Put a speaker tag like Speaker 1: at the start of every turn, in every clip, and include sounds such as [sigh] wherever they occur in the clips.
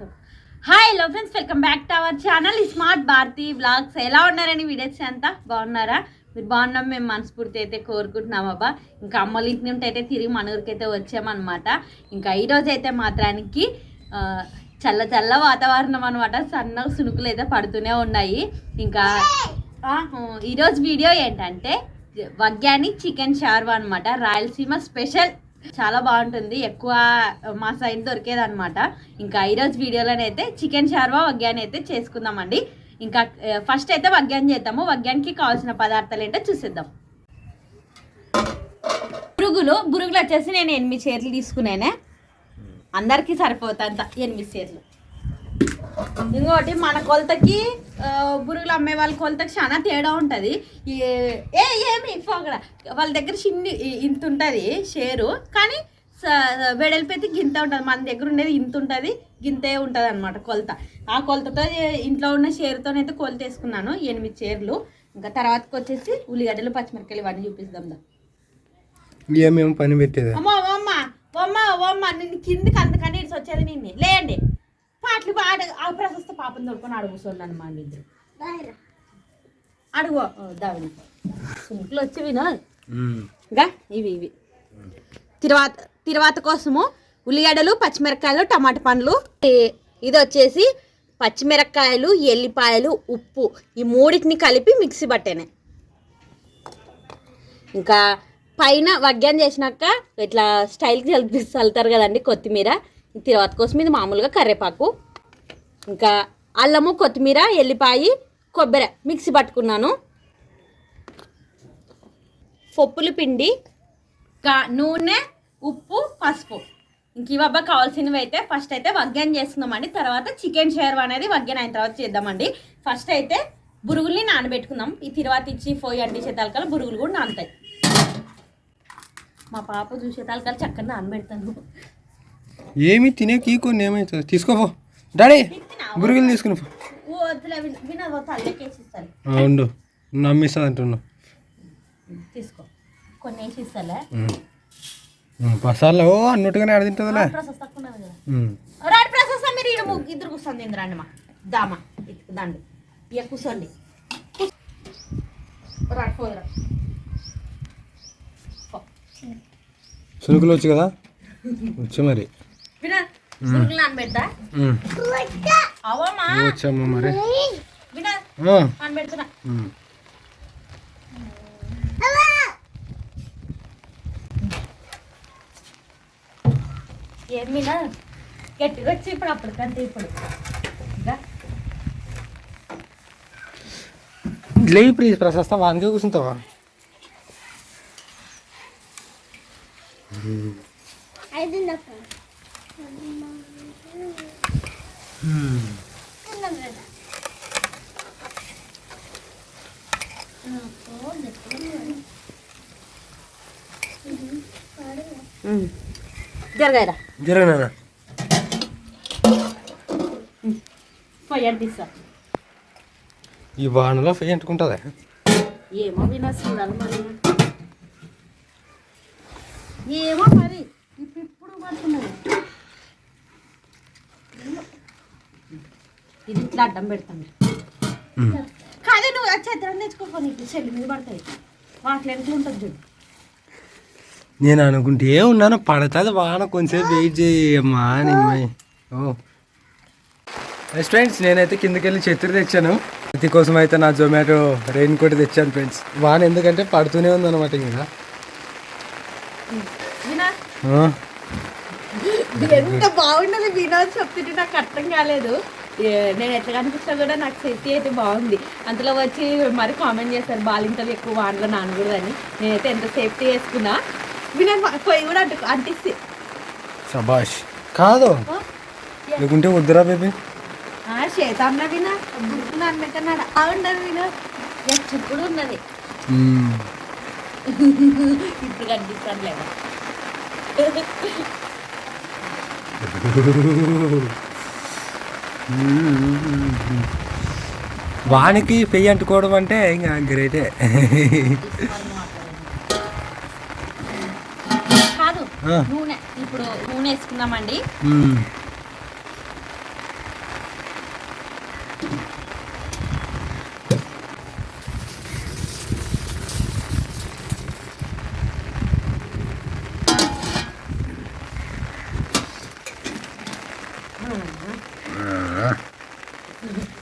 Speaker 1: Hi hello friends welcome back to our channel smart Bharathi blogs ఎలా ఉన్నారని videos అంతా బాగున్నారా? మీరు బాగున్నాం మేము మనస్ఫూర్తి అయితే కోరుకుంటున్నాం అబ్బా. ఇంకా అమ్మలు ఇంటి నుండి అయితే తిరిగి మన ఊరికి అయితే వచ్చామన్నమాట. ఇంకా ఈరోజు అయితే మాత్రానికి చల్ల చల్ల వాతావరణం అనమాట సన్న సునుకులు అయితే పడుతూనే ఉన్నాయి. ఇంకా ఈరోజు వీడియో ఏంటంటే వగ్గాని చికెన్ షార్వా అనమాట రాయలసీమ స్పెషల్ చాలా బాగుంటుంది. ఎక్కువ మా సైడ్ దొరికేది అనమాట ఇంకా ఈరోజు వీడియోలోనైతే చికెన్ షార్వా వగ్గాని అయితే చేసుకుందామండి. ఇంకా ఫస్ట్ అయితే వగ్గాని చేద్దాము. వగ్గానికి కావాల్సిన పదార్థాలు ఏంటో చూసేద్దాం. బురుగులు బురుగులు వచ్చేసి నేను ఎనిమిది చీరలు తీసుకునేనే అందరికీ సరిపోతాంత ఎనిమిది చీరలు ఇంకోటి మన కొలతకి బురుగులు అమ్మే వాళ్ళ కొలతకి చాలా తేడా ఉంటుంది. ఏ ఏమి పోగడ వాళ్ళ దగ్గర చిన్ని ఇంత ఉంటుంది షేరు. కానీ స- వెడల్పు అయితే గింత ఉంటుంది. మన దగ్గర ఉండేది ఇంత ఉంటుంది గింతే ఉంటుంది అనమాట కొలత. ఆ కొలతతో ఇంట్లో ఉన్న షేరుతోనైతే కొలత వేసుకున్నాను ఎనిమిది చీరలు ఇంకా తర్వాతకి వచ్చేసి ఉల్లిగడ్డలు పచ్చిమిరకాయలు ఇవన్నీ చూపిస్తాం
Speaker 2: ఏమేమి పని పెట్టేది?
Speaker 1: అమ్మా అమ్మ అమ్మ అమ్మ నిన్ను కిందికి అందుకని ఇటు వచ్చేది నిన్ను. లేండి పాటలు పాడ ఆ ప్రశస్త పాపం దొరుకుని అడుగుతున్నాను అనమాట ఇద్దరు. అడుగు దావిని. సుంకులు వచ్చి విను. ఇంకా ఇవి ఇవి. తిరువాత తిరువాత కోసము ఉల్లిగడ్డలు పచ్చిమిరకాయలు టమాటా పండ్లు. ఇది వచ్చేసి పచ్చిమిరకాయలు ఎల్లిపాయలు ఉప్పు. ఈ మూడింటిని కలిపి మిక్సీ పట్టాను. ఇంకా పైన వగ్గాన్ చేసినాక ఇట్లా స్టైల్కి కలిపి చల్లుతారు కదండి కొత్తిమీర. తర్వాత కోసం ఇది మామూలుగా కరివేపాకు ఇంకా అల్లము కొత్తిమీర ఎల్లిపాయి కొబ్బరి మిక్సీ పట్టుకున్నాను. పప్పుల పిండి కా నూనె ఉప్పు పసుపు. ఇంక ఇవబ్బా కావాల్సినవి అయితే ఫస్ట్ అయితే వగ్గాన్ చేసుకుందామండి. తర్వాత చికెన్ షేర్వా అనేది వగ్గాన్ అయిన తర్వాత చేద్దామండి. ఫస్ట్ అయితే బురుగుల్ని నానబెట్టుకుందాం. ఈ తర్వాత ఇచ్చి పోయి అండి చేతాలకల బురుగులు కూడా నానుతాయి. మా పాప చూసే తలకాల చక్కగా నానబెడతాను.
Speaker 2: ఏమి తినే కీకొని ఏమైతుంది తీసుకోపో డాడీ బురుగులు తీసుకుని పో.
Speaker 1: ఓ వద్దులే విన వినదో తల్లకేసి ఇస్తాను
Speaker 2: ఆ, ఉండు. నమ్మిస్తా అంటున్నావు.
Speaker 1: తీసుకో. కొన్ని
Speaker 2: అన్నట్టుగానే ఆడ తింటుందిలే.
Speaker 1: ప్రాసెస్ తక్కువ ఉన్నది కదా.
Speaker 2: ఉమ్.
Speaker 1: రాడు ప్రాసెస్ మీరు ఈడ ముగ్గు- ఇద్దరు కూర్చొని తిందిరండి మా. దామా ఇటు దండి. ఇక కూర్చోండి. రాడు పోదురా. పో.
Speaker 2: సునుకులు వచ్చు కదా? వచ్చు మరి. వచ్చమ్మా మరి.
Speaker 1: వినా
Speaker 2: ఆ.
Speaker 1: నానబెడుతున్నా
Speaker 2: ఉమ్.
Speaker 1: ఏం వినా గట్టిగా వచ్చి ఇప్పుడు అప్పటికంటే ఇప్పుడు.
Speaker 2: లేవి ప్లీజ్ ప్రశస్త వానికే కూర్చుంటావా?
Speaker 1: జరగాయరా
Speaker 2: జరగనా?
Speaker 1: పోయి అంటిస్తా
Speaker 2: ఈ వానలో ఫై అంటుకుంటుందా?
Speaker 1: ఏమో వినా చూడాలి ఏమో మరి ఇప్పుడు ఇప్పుడు పడుతున్నది ఇది ఇట్లా అడ్డం పెడతాను కాదు నువ్వు చేద్దాం తెచ్చుకోపో నీకు చెల్లి మీద పడతాయి. వాటిలో ఎంత ఉంటుంది చూడు.
Speaker 2: నేను అనుకుంటే ఉన్నాను పడుతుంది వాన కొంచెం వెయిట్ చేయమ్మా నిమ్మాయి ఓ. ఎస్ ఫ్రెండ్స్ నేనైతే కిందకి వెళ్ళి చెత్త తెచ్చాను. ప్రతి కోసం అయితే నా జొమాటో రెయిన్ కోట్ తెచ్చాను ఫ్రెండ్స్ వాన ఎందుకంటే పడుతూనే ఉందన్నమాట ఇంకా.
Speaker 1: వినా
Speaker 2: ఆ,
Speaker 1: ఎంత బాగున్నది వినోద్ చెప్తుంటే నాకు అర్థం కాలేదు. ఏ, నేను ఎట్లా కనిపిస్తా కూడా నాకు సేఫ్టీ అయితే బాగుంది. అంతలో వచ్చి మరి కామెంట్ చేశారు బాలింతలు ఎక్కువ వానలో నానకూడదని. నేనైతే ఎంత సేఫ్టీ మా- పొయ్యి కూడా అంటు అంటిస్తే.
Speaker 2: శబాష్ కాదు. లేకుంటే వద్దురా బేబీ.
Speaker 1: చేతన్న వినా బుర్రకు నానబెట్టన్నాడు బాగుండదు వినోద్ ఎప్పుడు ఉన్నది. ఇప్పుడు కనిపిస్తాను లేదా [laughs]
Speaker 2: వానికి పెయ్యి అంటుకోవడం అంటే ఇంకా గ్రేటే.
Speaker 1: కాదు. నూనె. ఇప్పుడు నూనె వేసుకుందామండి
Speaker 2: మ్మ్.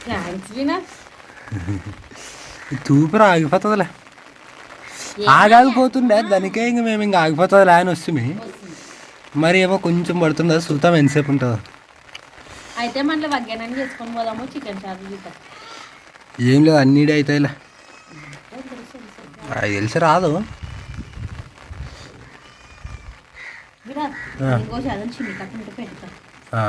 Speaker 1: థ్యాంక్స్ వినా
Speaker 2: తూపురు ఆగిపోతుందిలే ఆగాగిపోతుండే దానికే ఇంక మేము ఇంకా ఆగిపోతుందిలే అని వస్తుంది మరి ఏమో కొంచెం పడుతుందా చూద్దాం ఎంతసేపు ఉంటుందో
Speaker 1: అయితే మళ్ళీ వగ్గానని చేసుకొని పోదాము చికెన్ చారు
Speaker 2: ఏం లేదు అన్నిటి అవుతాయిలే అది తెలిసి రాదు
Speaker 1: పెడతా
Speaker 2: ఆ.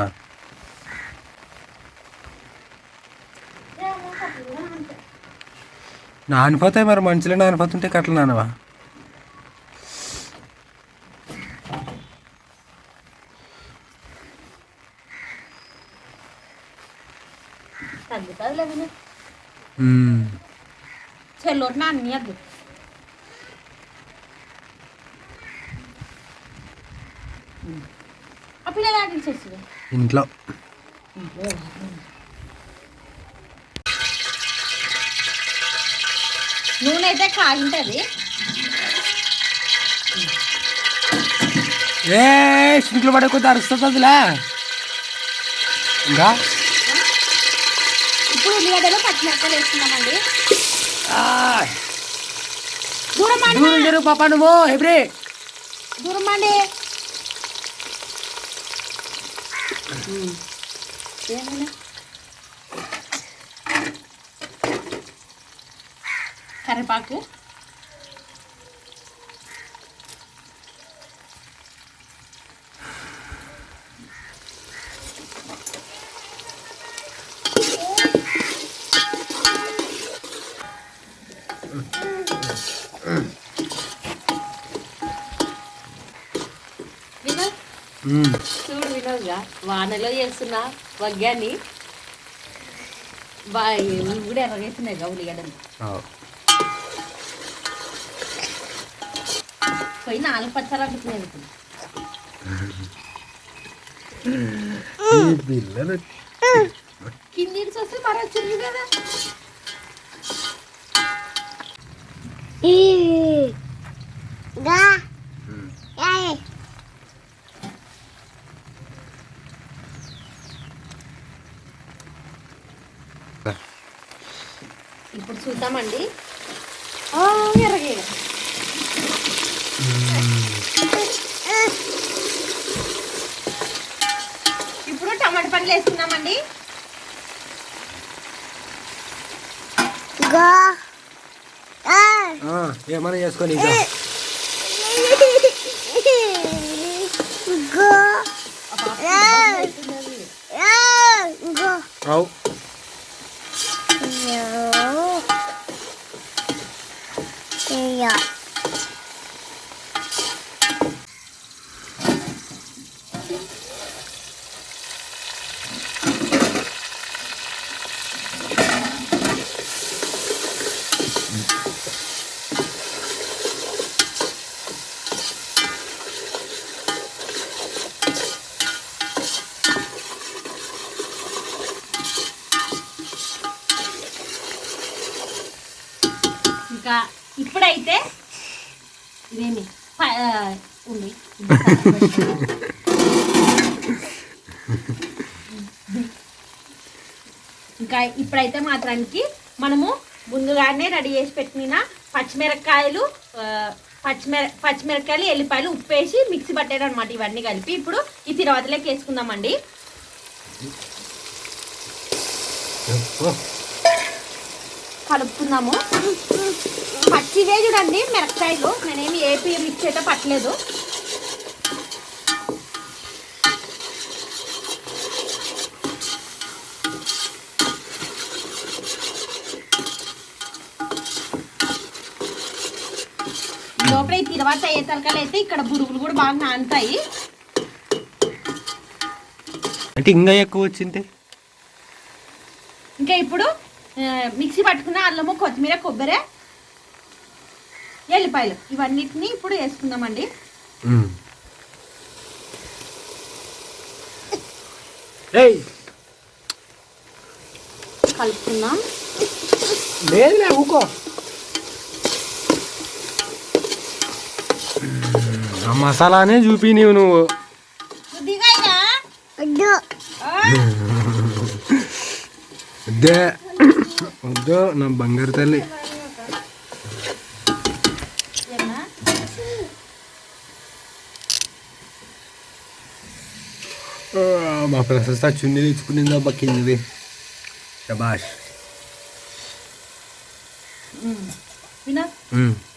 Speaker 2: నానిపోతాయి మరి మంచిలో నానిపోతుంటే కట్ల నానవా?
Speaker 1: నాన్ని ఆడించేస్తుంది
Speaker 2: ఇంట్లో.
Speaker 1: కాగింటది
Speaker 2: ఏ సింట్లో పడే కొద్ది అరుస్తుందిలే ఇంకా?
Speaker 1: ఇప్పుడు ఉల్లిగడ్డలు పచ్చిమిరపకాయలు దూరం
Speaker 2: జరుగు పాప నువ్వు ఎబ్రి
Speaker 1: దూరం అండి. కరివేపాకు. చూడు వినోద్గా వానలో చేస్తున్నా వగ్గాన్ని ఇవి కూడా ఎర్రగేస్తున్నాయి ఉల్లిగడ్డలు. పోయి నాలుగు పచ్చాలు అడుగుతున్నాయి
Speaker 2: పిల్లలు
Speaker 1: కింది నుంచి వస్తే మరి వచ్చింది కదా ఇప్పుడు చూద్దామండి ఓ, ఎర్రగే ఇప్పుడు టమాటా పండ్లు వేసుకున్నామండి
Speaker 2: ఆ, ఏమన్నా చేసుకొని ఇక. అవు.
Speaker 1: ఇంకా ఇప్పుడైతే ఇదేమి ఉంది eh, ఇంకా ఇప్పుడైతే మాత్రానికి మనము ముందుగానే రెడీ చేసి పెట్టిన పచ్చిమిరపకాయలు పచ్చిమిర పచ్చిమిరపకాయలు ఎల్లిపాయలు ఉప్పేసి మిక్సీ పట్టారు అనమాట ఇవన్నీ కలిపి. ఇప్పుడు ఈ తిరవతలోకి వేసుకుందామండి. కలుపుకుందాము. పచ్చివే చూడండి మిరపకాయలు. నేనేమి ఏపీ మిక్స్ అయితే పట్టలేదు. లోపల ఈ తిరువాత ఏ తలకాయలు అయితే ఇక్కడ బురుగులు కూడా బాగా నానుతాయి.
Speaker 2: అంటే ఇంకా ఎక్కువ వచ్చింది?
Speaker 1: ఇంకా ఇప్పుడు మిక్సీ పట్టుకున్న అల్లము కొత్తిమీర కొబ్బరి ఎల్లిపాయలు. ఇవన్నిటిని ఇప్పుడు వేసుకుందామండి. కలుపుకుందాం.
Speaker 2: లేదులే ఊకో. ఆ మసాలానే చూపి నీవు నువ్వు
Speaker 1: అయినా?
Speaker 2: వద్దే నా బంగారు తల్లి. మా ప్రశస్త చున్నీ తెచ్చుకునింది అబ్బా కిందది. శబాష్.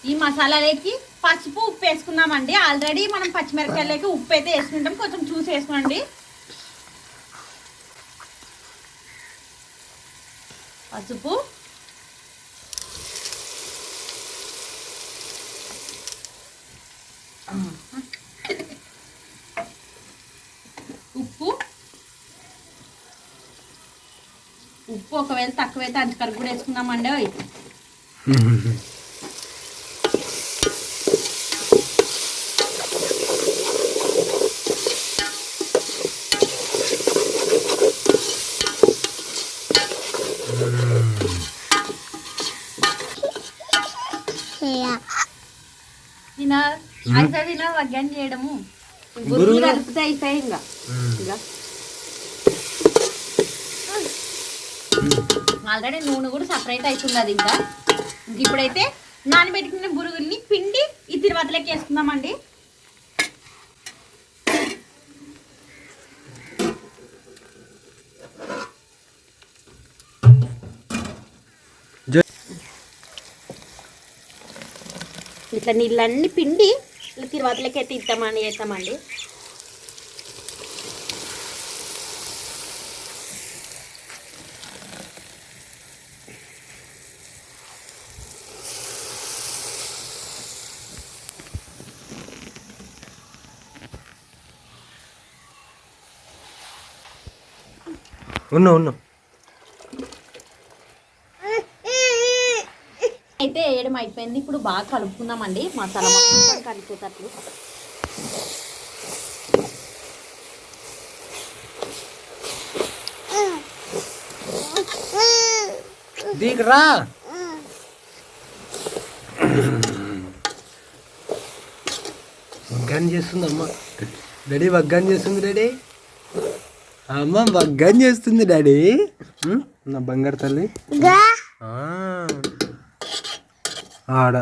Speaker 1: ఈ మసాలాలకి పసుపు ఉప్పు వేసుకున్నామండి ఆల్రెడీ మనం పచ్చిమిరపకాయలకి ఉప్పు అయితే వేసుకుంటాం. కొంచెం చూసి వేసుకోండి. పసుపు ఉప్పు. ఉప్పు ఒకవేళ తక్కువైతే అంచుకరకు కూడా వేసుకుందామండి. [laughs] చేయడము. బుర్రు కలిపితే అయిపోయి ఇంకా ఇంకా ఆల్రెడీ నూనె కూడా సపరేట్ అవుతుంది అది ఇంకా. ఇంక ఇప్పుడైతే నానబెట్టుకున్న బురుగుల్ని పిండి ఈ తిరువాతలోకి వేసుకుందామండి. ఇట్లా నీళ్ళన్నీ పిండి ఇట్లా తిరువాతలోకి అయితే ఇస్తామని వేస్తామండి
Speaker 2: ఉన్నా ఉన్నా.
Speaker 1: వేయడం అయిపోయింది. ఇప్పుడు బాగా కలుపుకుందామండి. మసాలా మొత్తం కలిపేటట్లు.
Speaker 2: దిగరా వగ్గాన్ చేస్తుంది అమ్మ. డాడీ వగ్గాన్ చేస్తుంది డాడీ. అమ్మ వగ్గాన్ చేస్తుంది డాడీ. నా బంగారు తల్లి. ఆడ.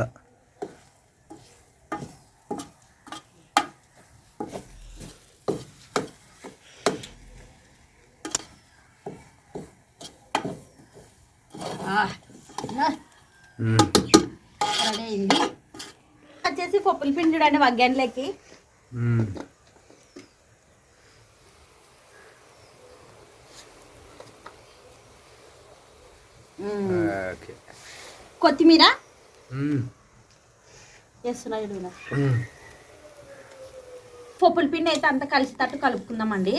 Speaker 2: ఉమ్.
Speaker 1: రెడీ అయింది. వచ్చేసి పప్పుల పిండి చూడండి వగ్గాన్లోకి కొత్తిమీర?
Speaker 2: ఉమ్.
Speaker 1: పప్పుల పిండి అయితే అంతా కలిసేటట్టు కలుపుకుందామండి.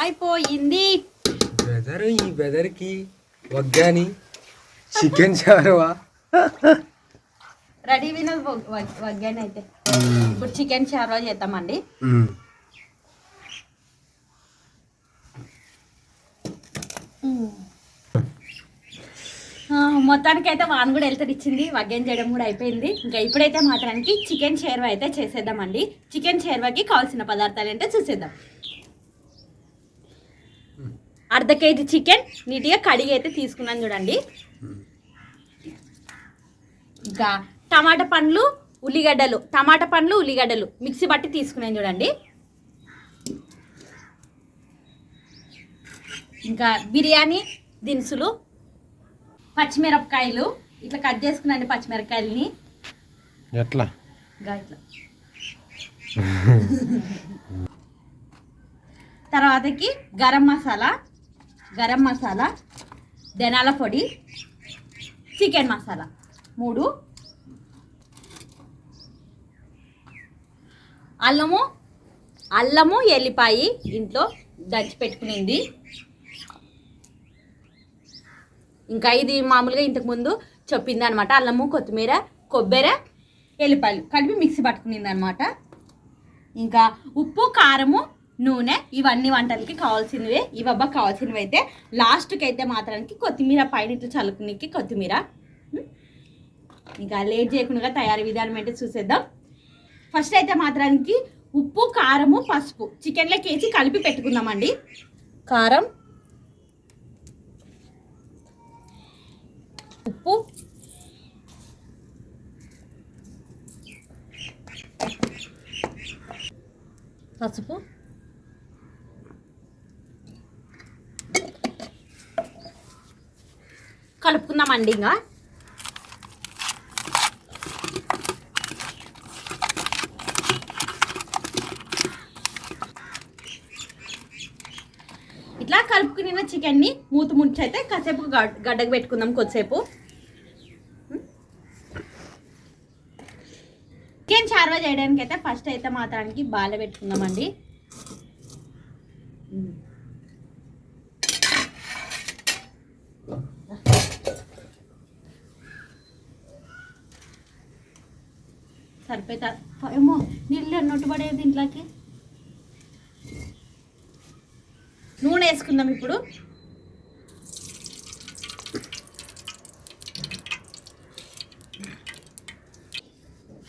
Speaker 1: అయిపోయింది.
Speaker 2: వెదర్ ఈ వెదర్కి వగ్గాని. చికెన్ చారువా
Speaker 1: రెడీ వినోద్ వగ్- వగ్- వగ్గాని అయితే ఇప్పుడు చికెన్ షార్వా చేద్దామండి. మొత్తానికి అయితే వాన్ కూడా వెళ్తాడు ఇచ్చింది వగ్గం చేయడం కూడా అయిపోయింది. ఇంకా ఇప్పుడైతే మాత్రానికి చికెన్ షేర్వా అయితే చేసేద్దామండి. చికెన్ షేర్వాకి కావాల్సిన పదార్థాలు ఏంటో చూసేద్దాం. అర్ధ కేజీ చికెన్ నీట్గా కడిగి అయితే తీసుకున్నాను చూడండి. ఇంకా టమాటా పండ్లు ఉల్లిగడ్డలు టమాటా పండ్లు ఉల్లిగడ్డలు. మిక్సీ బట్టి తీసుకున్నాను చూడండి. ఇంకా బిర్యానీ దినుసులు పచ్చిమిరపకాయలు. ఇట్లా కట్ చేసుకున్నాండి పచ్చిమిరపకాయలని.
Speaker 2: ఎట్లా?
Speaker 1: ఇంకా ఇట్లా. తర్వాతకి గరం మసాలా గరం మసాలా ధనాల పొడి చికెన్ మసాలా. మూడు అల్లము అల్లము ఎల్లిపాయి ఇంట్లో దంచి పెట్టుకునింది ఇంకా ఇది మామూలుగా ఇంతకు ముందు చెప్పింది అనమాట అల్లము కొత్తిమీర కొబ్బరి ఎల్లిపాయలు కలిపి మిక్సీ పట్టుకునింది అనమాట ఇంకా ఉప్పు కారము నూనె ఇవన్నీ వంటలకి కావాల్సినవి ఇవబ్బా కావాల్సినవి అయితే లాస్ట్కి అయితే మాత్రానికి కొత్తిమీర పైన ఇట్లా చల్లుకునికి కొత్తిమీర. ఇంకా లేట్ చేయకుండా తయారీ విధానం అయితే చూసేద్దాం. ఫస్ట్ అయితే మాత్రానికి ఉప్పు కారము పసుపు. చికెన్లోకి వేసి కలిపి పెట్టుకుందామండి. కారం. ఉప్పు. పసుపు. కలుపుకుందామండి ఇంకా ఇలా కలుపుకున్న చికెన్ని మూత ముంచి అయితే కాసేపు గడ్డకు పెట్టుకుందాం కొద్దిసేపు. చికెన్ చార్వా చేయడానికి అయితే ఫస్ట్ అయితే మాత్రానికి బాల పెట్టుకుందామండి. సరిపోతా ఏమో నీళ్ళు అన్నట్టు పడేది దీంట్లోకి. వేసుకుందాం ఇప్పుడు.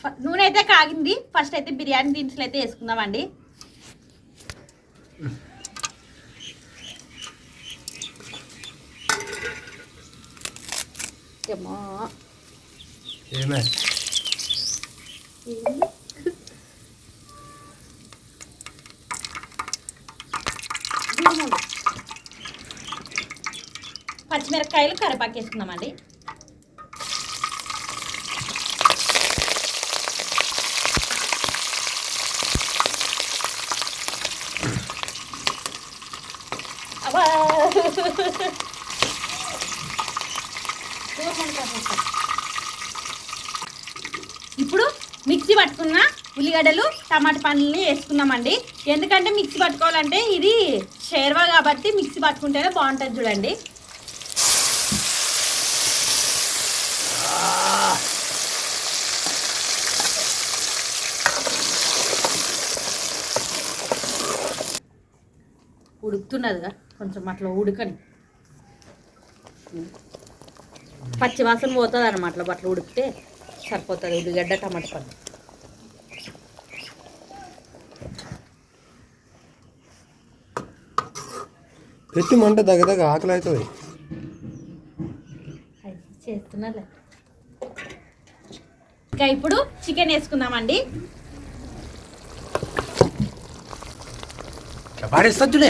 Speaker 1: ఫ- నూనె అయితే కాగింది. ఫస్ట్ అయితే బిర్యానీ దినుసులు అయితే వేసుకుందామండి. ఏమో.
Speaker 2: ఏమే?
Speaker 1: పచ్చిమిరపకాయలు కరివేపాకు వేసుకుందామండి అబ్బా. ఇప్పుడు మిక్సీ పట్టుకున్న ఉల్లిగడ్డలు టమాటా పండ్లని వేసుకున్నామండి ఎందుకంటే మిక్సీ పట్టుకోవాలంటే ఇది షేర్వా కాబట్టి మిక్సీ పట్టుకుంటేనే బాగుంటుంది చూడండి. ఉడుకుతున్నదిగా. కొంచెం అట్లా ఉడకని. పచ్చి వాసన పోతుంది అనమాట అట్లా అట్లా ఉడికితే సరిపోతుంది. ఉల్లిగడ్డ టమాటా పండు.
Speaker 2: పెట్టి మంట దగ్గర దగ్గర ఆకలి అవుతుంది.
Speaker 1: చేస్తున్నారు ఇంకా ఇప్పుడు చికెన్ వేసుకుందామండి.
Speaker 2: పాడేస్తా చూడే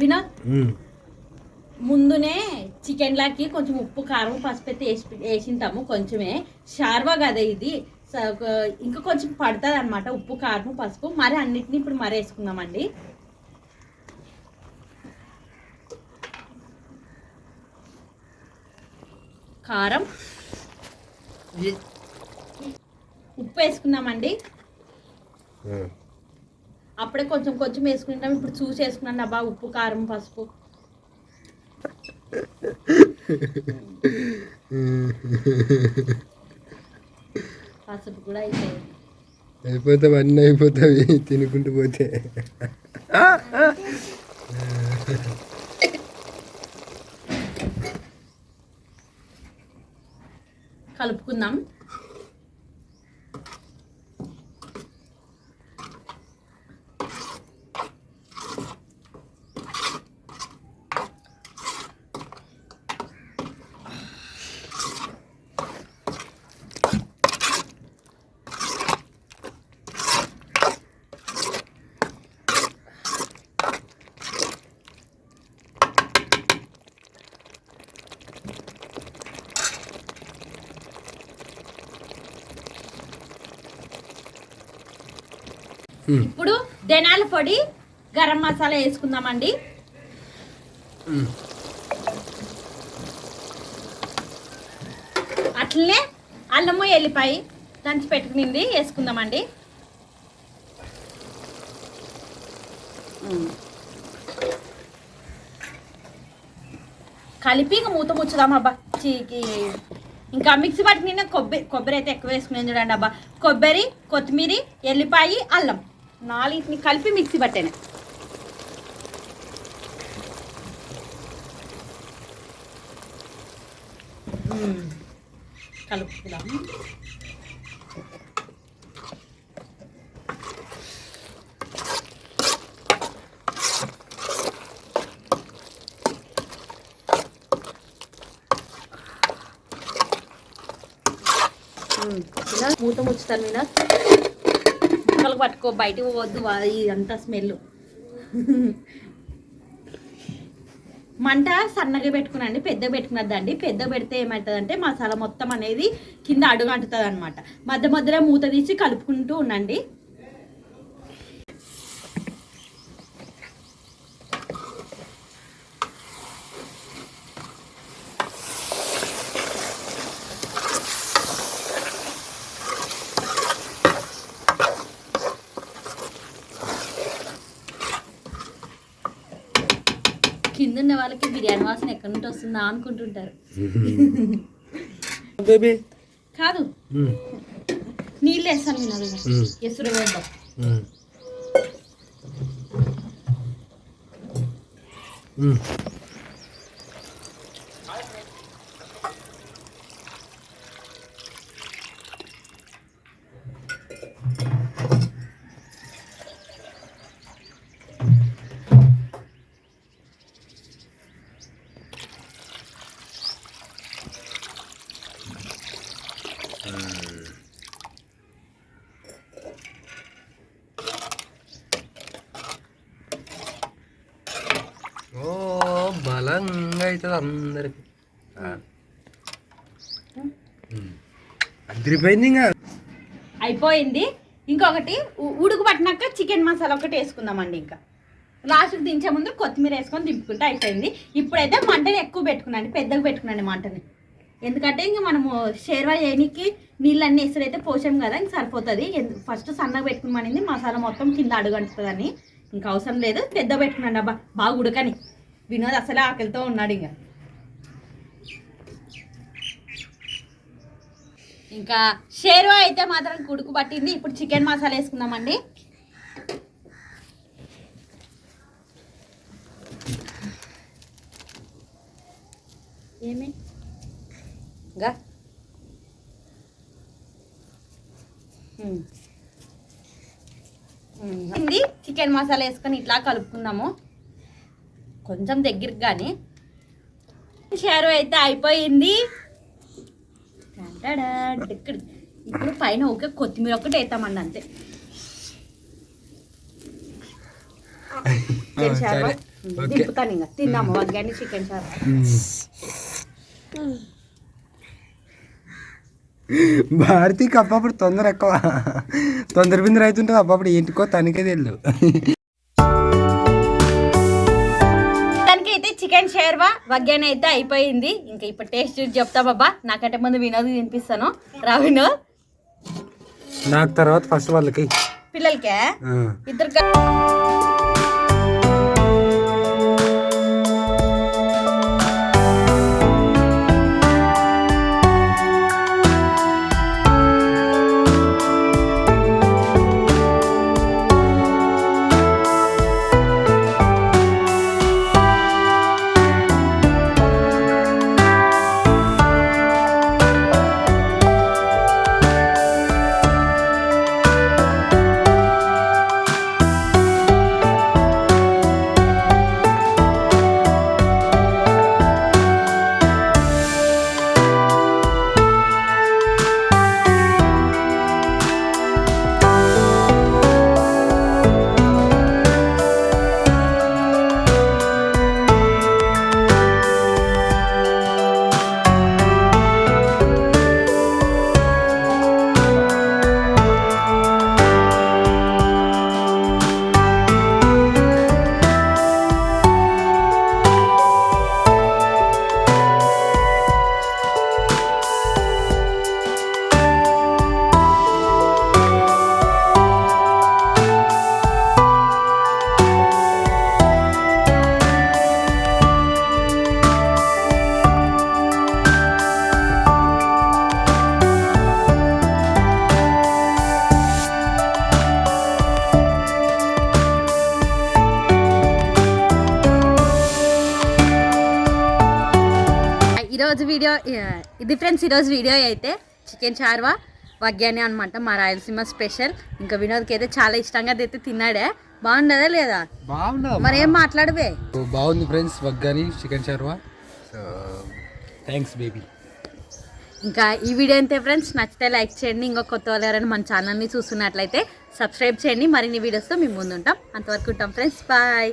Speaker 1: వినోద్ ముందునే చికెన్లాకి కొంచెం ఉప్పు కారం పసుపు అయితే వేసి వేసింటాము. కొంచెమే. షార్వా కదా ఇది. ఇంకా కొంచెం పడుతుంది అనమాట ఉప్పు కారం పసుపు. మరి అన్నిటిని ఇప్పుడు మరి వేసుకుందామండి. కారం. ఉప్పు వేసుకున్నామండి అప్పుడే కొంచెం కొంచెం వేసుకుంటాం ఇప్పుడు చూసి వేసుకున్నాను. అబ్బా ఉప్పు కారం పసుపు. పసుపు కూడా అయిపోయింది.
Speaker 2: అయిపోతావు అన్నీ అయిపోతావి తినుకుంటూ పోతే.
Speaker 1: కలుపుకుందాం. ఇప్పుడు ధనాల పొడి గరం మసాలా వేసుకుందామండి. అట్లనే అల్లము ఎల్లిపాయ దంచి పెట్టుకునింది వేసుకుందామండి. కలిపి ఇంకా మూత ముచ్చుదాం అబ్బా. చీకి. ఇంకా మిక్సీ పట్టి నిన్న కొబ్బరి కొబ్బరి అయితే ఎక్కువ వేసుకునేది చూడండి అబ్బా. కొబ్బరి కొత్తిమీర ఎల్లిపాయి అల్లం. నాలుగిటిని కలిపి మిక్సీ పట్టాను మ్మ్. కలుపుకుందాం మ్మ్. ఇలా మూత ముచ్చుతాను మీద ముక్కలు పట్టుకో బయటకు పోవద్దు వా- ఇదంతా స్మెల్ మంట సన్నగా పెట్టుకునండి పెద్ద పెట్టుకున్నదండి. పెద్ద పెడితే ఏమవుతుందంటే మసాలా మొత్తం అనేది కింద అడుగు అంటుతుంది అనమాట మధ్య మధ్యలో మూత తీసి కలుపుకుంటూ ఉండండి కింద ఉన్న వాళ్ళకి బిర్యానీ వాసన ఎక్కడి నుండి వస్తుందా అనుకుంటుంటారు. [laughs]
Speaker 2: బేబీ.
Speaker 1: కాదు. నీళ్ళు వేస్తాను నేను
Speaker 2: మ్మ్.
Speaker 1: ఎసురు వేద్దాం.
Speaker 2: ఓ అవుతుంది అందరికి. అదిరిపోయింది ఇంకా.
Speaker 1: అయిపోయింది. ఇంకొకటి ఉడుకు పట్టినాక చికెన్ మసాలా ఒకటి వేసుకుందామండి ఇంకా. లాస్ట్కి దించే ముందు కొత్తిమీర వేసుకొని దింపుకుంటే అయిపోయింది. ఇప్పుడైతే మంటని ఎక్కువ పెట్టుకున్నాండి పెద్దగా పెట్టుకున్నాండి మంటని. ఎందుకంటే ఇంక మనము షేర్వా చేయడానికి నీళ్ళన్నీ వేసుడైతే పోసాం కదా ఇంక సరిపోతుంది. ఫస్ట్ సన్నగా పెట్టుకున్నామనింది మసాలా మొత్తం కింద అడుగంటుందని ఇంకా అవసరం లేదు పెద్ద పెట్టుకున్నాండి అబ్బా బాగా ఉడకని. వినోద్ అసలే ఆకలితో ఉన్నాడు ఇంకా. ఇంకా షేర్వా అయితే మాత్రం కుడుకు పట్టింది. ఇప్పుడు చికెన్ మసాలా వేసుకుందామండి. ఏమి? గా. చికెన్ మసాలా వేసుకొని ఇట్లా కలుపుకుందాము. కొంచెం దగ్గరికి కానీ షేరు అయితే అయిపోయింది. ఇప్పుడు పైన ఒక కొత్తిమీర ఒకటి వేస్తామండి అంతే. [laughs] దింపుతాను ఇంకా. తిందాము వగ్గాని చికెన్ షార్వా
Speaker 2: భారతికి అప్పుడప్పుడు తొందర ఎక్కువ. తొందర బిందర అవుతుంటుంది అప్పుడప్పుడు ఏంటికో తనకే తెలియదు
Speaker 1: చికెన్ షేర్వా వగ్గాని అయితే అయిపోయింది. ఇంకా ఇప్పుడు టేస్ట్ చూసి చెప్తా బాబా. నాకంటే ముందు వినోద్ తినిపిస్తాను. రా వినోద్.
Speaker 2: నాకు తర్వాత ఫస్ట్ వాళ్ళకి.
Speaker 1: పిల్లలకే. ఇద్దరు ఫ్రెండ్స్ ఈరోజు వీడియో అయితే చికెన్ చార్వా వగ్యాని అనమాట మా రాయలసీమ స్పెషల్. ఇంకా వినోద్కి అయితే చాలా ఇష్టంగా అయితే తిన్నాడే. బాగుండదా లేదా? మరి ఏం మాట్లాడవే
Speaker 2: బాగుంది ఫ్రెండ్స్ వగ్గాని చికెన్ చర్వా థ్యాంక్స్ బేబీ.
Speaker 1: ఇంకా ఈ వీడియో అయితే ఫ్రెండ్స్ నచ్చితే లైక్ చేయండి. ఇంకా కొత్త వాళ్ళు ఎవరైనా మన ఛానల్ని చూస్తున్నట్లయితే సబ్స్క్రైబ్ చేయండి. మరిన్ని వీడియోస్తో మేము ముందుంటాం. అంతవరకు ఉంటాం ఫ్రెండ్స్ బాయ్.